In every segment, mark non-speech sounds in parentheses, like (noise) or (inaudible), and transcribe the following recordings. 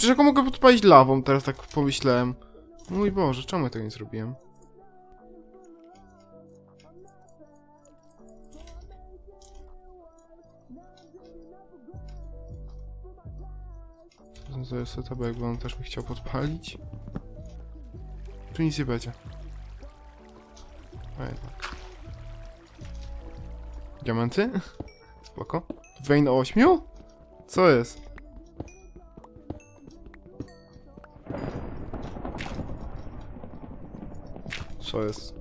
Przecież ja go mogę podpalić lawą, teraz tak pomyślałem. Mój Boże, czemu ja tego nie zrobiłem? Jest setup, jakby on też mi chciał podpalić. Tu nic nie będzie. A jednak. Diamenty? (laughs) Spoko. Vein 8? Co jest? Co jest?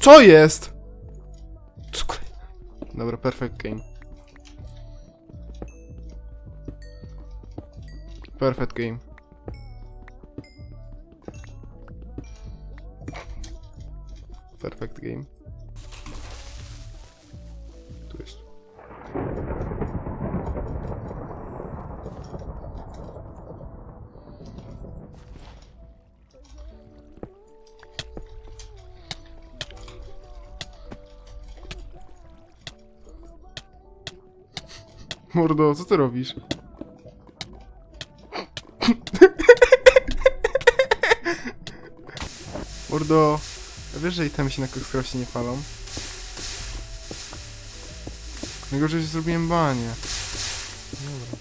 Co jest? Co Dobra, perfect game. Perfect game. Perfect game. Mordo, co ty robisz? Mordo, a wiesz, że itemy się na Coxcrafcie nie palą? Najgorzej, że zrobiłem banie. Dobra.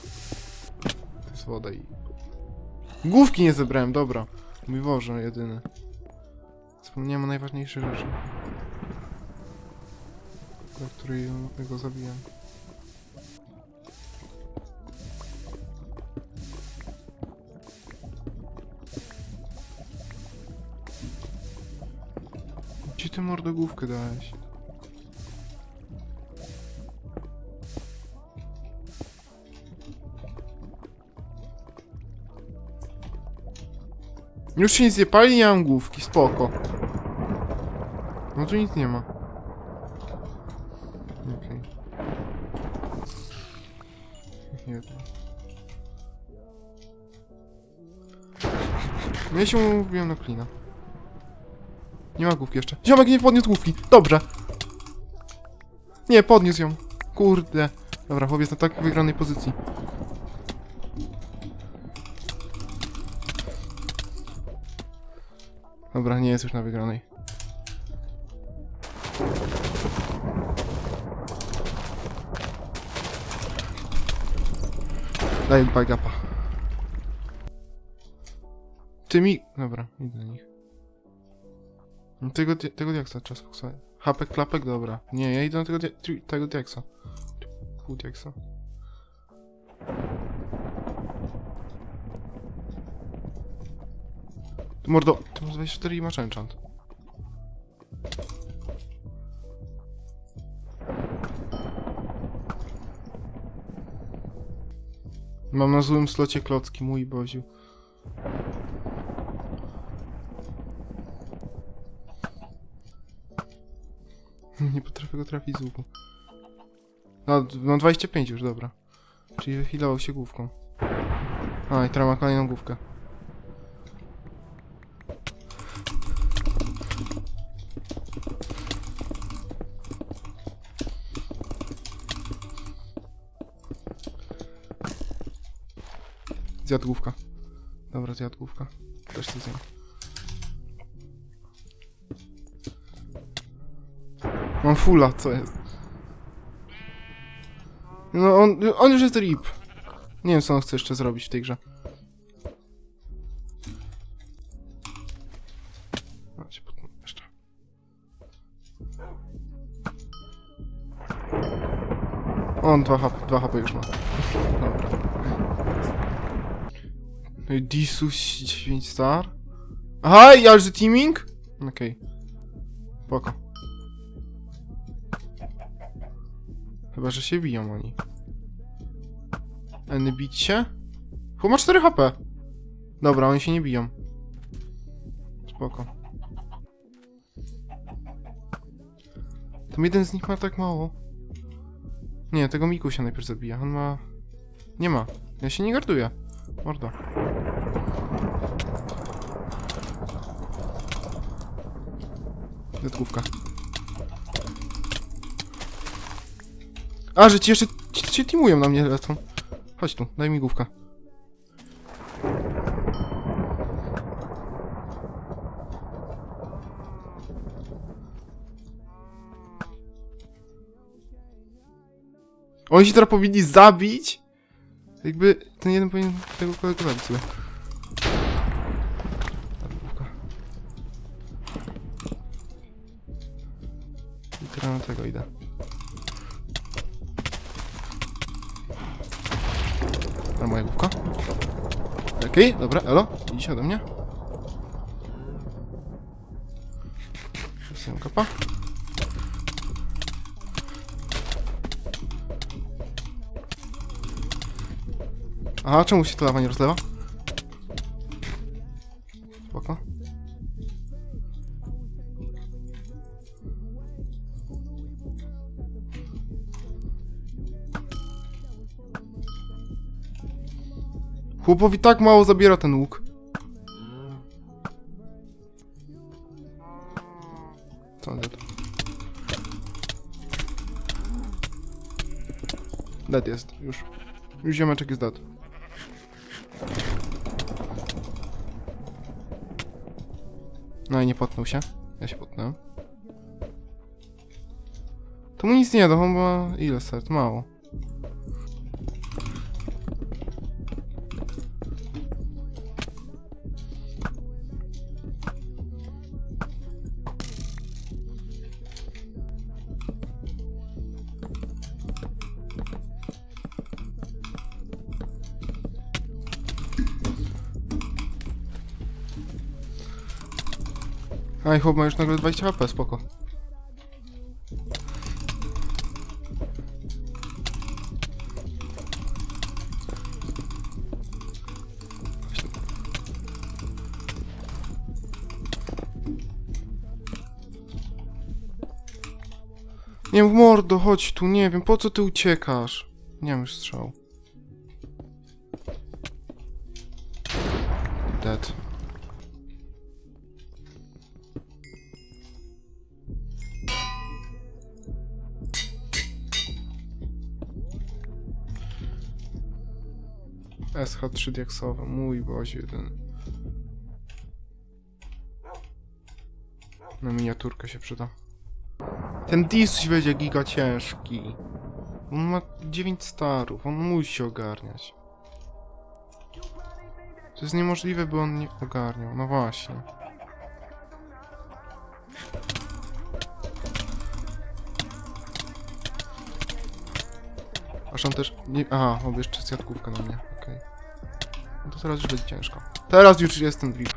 To jest woda i... Główki nie zebrałem, dobra. Mój Boże, jedyny. Zapomniałem o najważniejszych rzeczy. Dla której go zabiłem. Ty mordogłówkę dałeś? Już się nic nie pali, nie mam główki, spoko. No tu nic nie ma. Okej. No ja się umówiłem na klina. Nie ma główki jeszcze. Ziomek nie podniósł główki. Dobrze. Nie, podniósł ją. Kurde. Dobra, chłopiec na tak wygranej pozycji. Dobra, nie jest już na wygranej. Daj bagapa. Ty mi... Dobra, idę do nich. Tego, tego diaksa trzeba sfokusować. Hapek, klapek, dobra. Nie, ja idę na tego, dia- tego diaksa. Pół diaksa. Ty mordo, ty masz 24 i masz enchant. Mam na złym slocie klocki, mój boziu. Nie potrafię go trafić z łuku. No, mam 25 już, dobra. Czyli wychilował się główką. A, i teraz ma kolejną główkę. Zjadł główka. Dobra, zjadł główka. Też to zjem. Mam fulla, co jest? No on, on już jest rip. Nie wiem co on chce jeszcze zrobić w tej grze. On 2 HP, 2 HP już ma. Dobra. Disus 9 star. Aha, i teaming? Okej. Spoko. Chyba, że się biją oni. Eny bić się? Chyba ma 4 HP. Dobra, oni się nie biją. Spoko. Tam jeden z nich ma tak mało. Nie, tego Miku się najpierw zabija. On ma... Nie ma. Ja się nie garduję. Mordo. Detkówka. A, że ci jeszcze ci, ci teamują na mnie lecą. Chodź tu, daj mi główkę. Oni się teraz powinni zabić. Jakby ten jeden powinien tego kolegę zabić sobie. I teraz tego idę. Moja główka. Okej, dobra, elo, idź ode mnie. Przesuję kapa. Aha, czemu się to lawa nie rozlewa? Chłopowi tak mało zabiera ten łuk. Co on dead? Dead jest, już. Już ziomeczek jest dead. No i nie potnął się. Ja się potnąłem. To mu nic nie da, on ma ile serc? Mało. A i chłop ma już nagle 20 HP, spoko. Nie wiem, mordo, chodź tu, nie wiem, po co ty uciekasz? Nie mam już strzał. Dead. SH3 diaksowe, mój bozie jeden. Na miniaturkę się przyda. Ten Disuś będzie giga ciężki. On ma 9 starów, on musi się ogarniać. To jest niemożliwe, by on nie ogarniał, no właśnie. Aż on też... Nie... Aha, o, jeszcze zjadkówka na mnie, okej. No to teraz już będzie ciężko. Teraz już jest ten drip.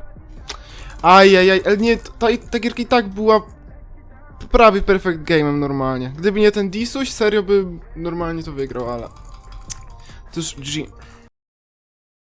Ajajaj, ale nie, ta, ta gierka i tak była prawie perfect game'em normalnie. Gdyby nie ten Disuś, serio by normalnie to wygrał, ale... Już G.